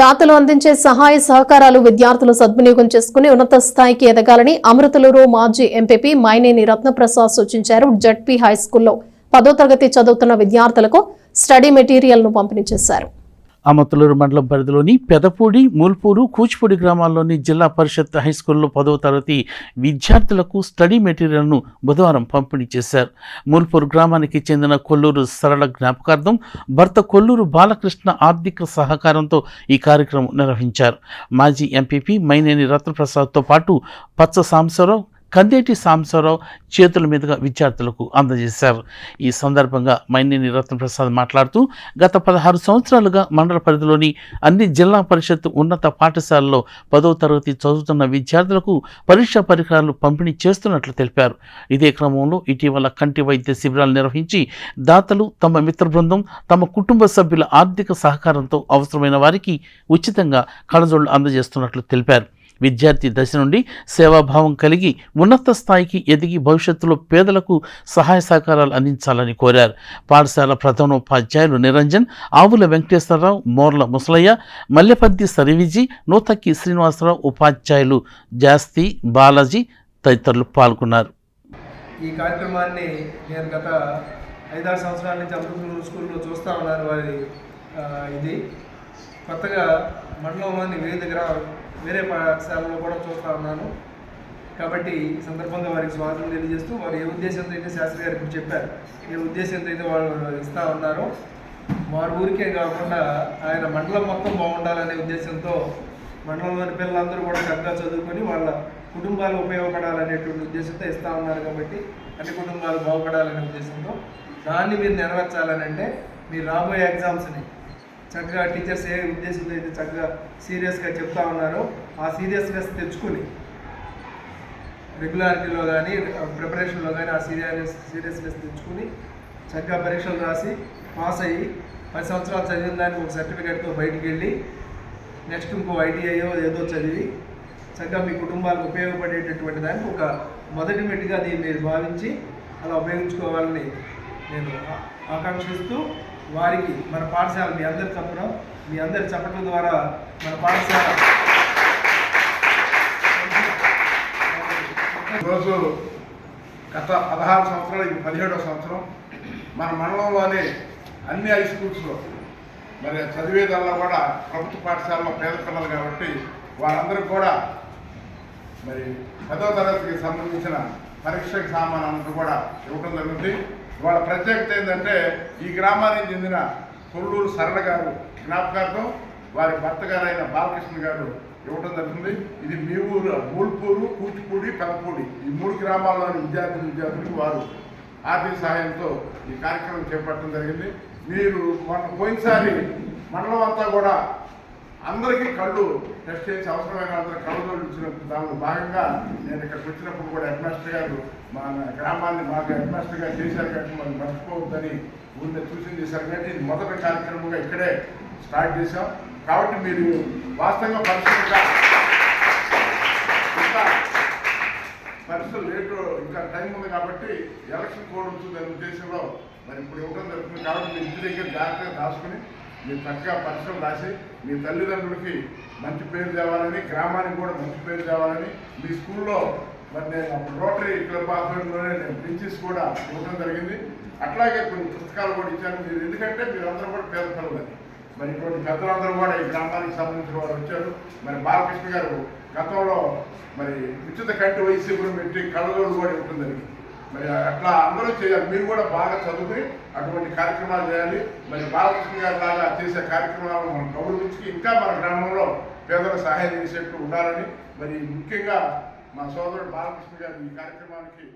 దాతలు అందించే సహాయ సహకారాలు విద్యార్థులు సద్వినియోగం చేసుకుని ఉన్నత స్థాయికి ఎదగాలని అమృతలూరు మాజీ ఎంపీపీ మైనేని రత్నప్రసాద్ సూచించారు. జడ్పీ హైస్కూల్లో పదో తరగతి చదువుతున్న విద్యార్థులకు స్టడీ మెటీరియల్ను పంపిణీ చేశారు. అమతులూరు మండలం పరిధిలోని పెదపూడి మూల్పూరు కూచిపూడి గ్రామాల్లోని జిల్లా పరిషత్ హై స్కూల్లో పదవ తరగతి విద్యార్థులకు స్టడీ మెటీరియల్ను బుధవారం పంపిణీ చేశారు. మూల్పూరు గ్రామానికి చెందిన కొల్లూరు సరళ జ్ఞాపకార్థం భర్త కొల్లూరు బాలకృష్ణ ఆర్థిక సహకారంతో ఈ కార్యక్రమం నిర్వహించారు. మాజీ ఎంపీపీ మైనేని రత్నప్రసాద్తో పాటు పచ్చ సాంబశివరావు కందేటి సాంబశివరావు చేతుల మీదుగా విద్యార్థులకు అందజేశారు. ఈ సందర్భంగా మైనేని రత్నప్రసాద్ మాట్లాడుతూ గత పదహారు సంవత్సరాలుగా మండల పరిధిలోని అన్ని జిల్లా పరిషత్ ఉన్నత పాఠశాలలో పదో తరగతి చదువుతున్న విద్యార్థులకు పరీక్షా పరికరాలు పంపిణీ చేస్తున్నట్లు తెలిపారు. ఇదే క్రమంలో ఇటీవల కంటి వైద్య శిబిరాలు నిర్వహించి దాతలు తమ మిత్ర బృందం తమ కుటుంబ సభ్యుల ఆర్థిక సహకారంతో అవసరమైన వారికి ఉచితంగా కళజోళ్ళు అందజేస్తున్నట్లు తెలిపారు. విద్యార్థి దశ నుండి సేవాభావం కలిగి ఉన్నత స్థాయికి ఎదిగి భవిష్యత్తులో పేదలకు సహాయ సహకారాలు అందించాలని కోరారు. పాఠశాల ప్రధానోపాధ్యాయులు నిరంజన్ ఆవుల వెంకటేశ్వరరావు మోర్ల ముసలయ్య మల్లెపద్ది సరివిజి నూతక్కి శ్రీనివాసరావు ఉపాధ్యాయులు జాస్తి బాలాజీ తదితరులు పాల్గొన్నారు. ఈ కార్యక్రమాన్ని నేను గత ఐదారు సంవత్సరాల నుంచి అమృతూరు స్కూల్లో చూస్తూ ఉన్నారు వారి ఇది. కొత్తగా మండలంలోని వివిధ గ్రామ వేరే పాఠశాలలో కూడా చూస్తూ ఉన్నాను. కాబట్టి ఈ సందర్భంగా వారికి స్వాగతం తెలియజేస్తూ వారు ఏ ఉద్దేశంతో అయితే శాస్త్రి గారు ఇప్పుడు చెప్పారు ఏ ఉద్దేశంతో అయితే వాళ్ళు ఇస్తూ ఉన్నారో వారి ఊరికే కాకుండా ఆయన మండలం మొత్తం బాగుండాలనే ఉద్దేశంతో మండలంలోని పిల్లలందరూ కూడా చక్కగా చదువుకొని వాళ్ళ కుటుంబాలు ఉపయోగపడాలనేటువంటి ఉద్దేశంతో ఇస్తూ ఉన్నారు కాబట్టి అన్ని కుటుంబాలు బాగుపడాలనే ఉద్దేశంతో దాన్ని మీరు నెరవేర్చాలని అంటే మీరు రాబోయే ఎగ్జామ్స్ని చక్కగా టీచర్స్ ఏ ఉద్దేశంతో అయితే చక్కగా సీరియస్గా చెప్తా ఉన్నారో. ఆ సీరియస్నెస్ తెచ్చుకుని రెగ్యులారిటీలో కానీ ప్రిపరేషన్లో కానీ ఆ సీరియస్ సీరియస్నెస్ తెచ్చుకుని చక్కగా పరీక్షలు రాసి పాస్ అయ్యి పది సంవత్సరాలు చదివిన దానికి ఒక సర్టిఫికేట్తో బయటికి వెళ్ళి నెక్స్ట్ ఇంకో ఐటీఐయో ఏదో చదివి చక్కగా మీ కుటుంబాలకు ఉపయోగపడేటటువంటి దానికి ఒక మొదటి మెట్టుగా దీన్ని మీరు భావించి అలా ఉపయోగించుకోవాలని నేను ఆకాంక్షిస్తూ వారికి మన పాఠశాల మీ అందరి తరపున మీ అందరి చెప్పడం ద్వారా మన పాఠశాల ఈరోజు గత పదహారు సంవత్సరాలు ఇది పదిహేడవ సంవత్సరం మన మండలంలోని అన్ని హై స్కూల్స్లో మరి చదివేదల్లా కూడా ప్రభుత్వ పాఠశాలలో పేద పిల్లలు కాబట్టి వారందరికీ కూడా మరి పదో తరగతికి సంబంధించిన పరీక్షకు సామాన్ అంతా కూడా ఇవ్వడం జరుగుతుంది. వాళ్ళ ప్రత్యేకత ఏంటంటే ఈ గ్రామానికి చెందిన కొల్లూరు సరళ గారు జ్ఞాపకార్థం వారి భర్త గారైన బాలకృష్ణ గారు ఇవ్వడం జరుగుతుంది. ఇది మీ ఊరు మూల్పూరు కూచిపూడి పెదపూడి. ఈ మూడు గ్రామాల్లోని విద్యార్థులు విద్యార్థులకు వారు ఆర్థిక సహాయంతో ఈ కార్యక్రమం చేపట్టడం జరిగింది. మీరు మొన్న పోయినసారి మండలం అంతా కూడా అందరికీ కళ్ళు టెస్ట్ చేసి అవసరమైన అందరూ కళ్ళు ఇచ్చిన దానిలో భాగంగా నేను ఇక్కడికి వచ్చినప్పుడు కూడా హెడ్మాస్టర్ గారు మా గ్రామాన్ని మాకు హెడ్మాస్టర్ గారు చేశారు కాబట్టి మనం మర్చిపోవద్దని ఊరిని సూచన చేశారు కాబట్టి ఇది మొదటి కార్యక్రమంగా ఇక్కడే స్టార్ట్ చేశాం. కాబట్టి మీరు వాస్తవంగా పరిశుభ్రంగా ఇంకా లేటు ఇంకా టైం ఉంది కాబట్టి ఎలక్షన్ కోడ్ వచ్చిందనే ఉద్దేశంలో మరి ఇప్పుడు ఇవ్వడం జరుగుతుంది. కాబట్టి మీ ఇంటి దగ్గర జాగ్రత్తగా దాచుకుని మీరు చక్కగా పరిశ్రమ రాసి మీ తల్లిదండ్రులకి మంచి పేరు తేవాలని గ్రామానికి కూడా మంచి పేరు తేవాలని మీ స్కూల్లో మరి నేను అప్పుడు రోటరీ క్లబ్ ఆధ్వర్యంలోనే నేను ప్రిన్సెస్ కూడా ఇవ్వడం జరిగింది. అట్లాగే కొన్ని పుస్తకాలు కూడా ఇచ్చాను. మీరు ఎందుకంటే మీరందరూ కూడా పేద పిల్లలని మరి ఇటువంటి పెద్దలందరూ కూడా ఈ గ్రామానికి సంబంధించిన వారు వచ్చారు. మరి బాలకృష్ణ గారు గతంలో మరి ఉచిత కంటి వయసు పెట్టి కళ్ళజోడు కూడా ఇవ్వడం జరిగింది. మరి అట్లా అందరూ చేయాలి. మీరు కూడా బాగా చదువుకుని అటువంటి కార్యక్రమాలు చేయాలి. మరి బాలకృష్ణ గారి లాగా చేసే కార్యక్రమాలను మనం గౌరవించి ఇంకా మన గ్రామంలో పేదలకు సహాయం చేసేట్టు ఉండాలని మరి ముఖ్యంగా మా సోదరుడు బాలకృష్ణ గారు ఈ కార్యక్రమానికి